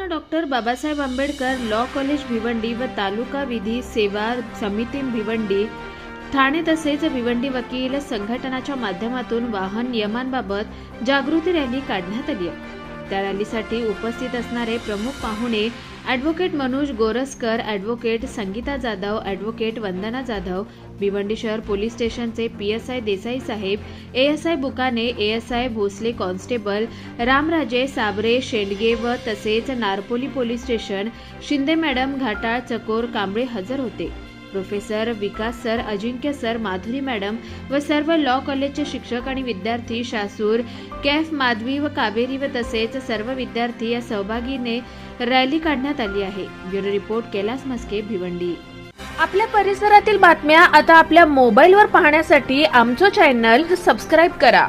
Bharat Ratna doctor Babasaheb Ambedkar law college Bhiwandi व तालुका विधी सेवा समिती भिवंडी ठाणे तसेच भिवंडी वकील संघटनाच्या माध्यमातून वाहन नियमांबाबत जागृती रॅली काढण्यात आली आहे. त्या रॅलीसाठी उपस्थित असणारे प्रमुख पाहुणे advocate Manoj Goraskar advocate Sangeeta Jadhav advocate Vandana Jadhav Bhiwandi शहर पोलीस स्टेशनचे P S I Desai Saheb A S I Bukane A S I Bhosale constable Ramraje Sabre Shendge व तसेच Narpoli police station Shinde madam Ghatal Chakor Kamble हजर होते. Professor Vikas sir Ajinkya sir Madhuri madam व सर्व law कॉलेजचे शिक्षक आणि विद्यार्थी शासूर कॅफ माधवी व कावेरी व तसेच सर्व विद्यार्थी या सहभागीने रॅली काढण्यात आली आहे. Bureau report Kailas Maske Bhiwandi. आपल्या परिसरातील बातम्या आता आपल्या मोबाईलवर पाहण्यासाठी आमचं चॅनल सबस्क्राईब करा.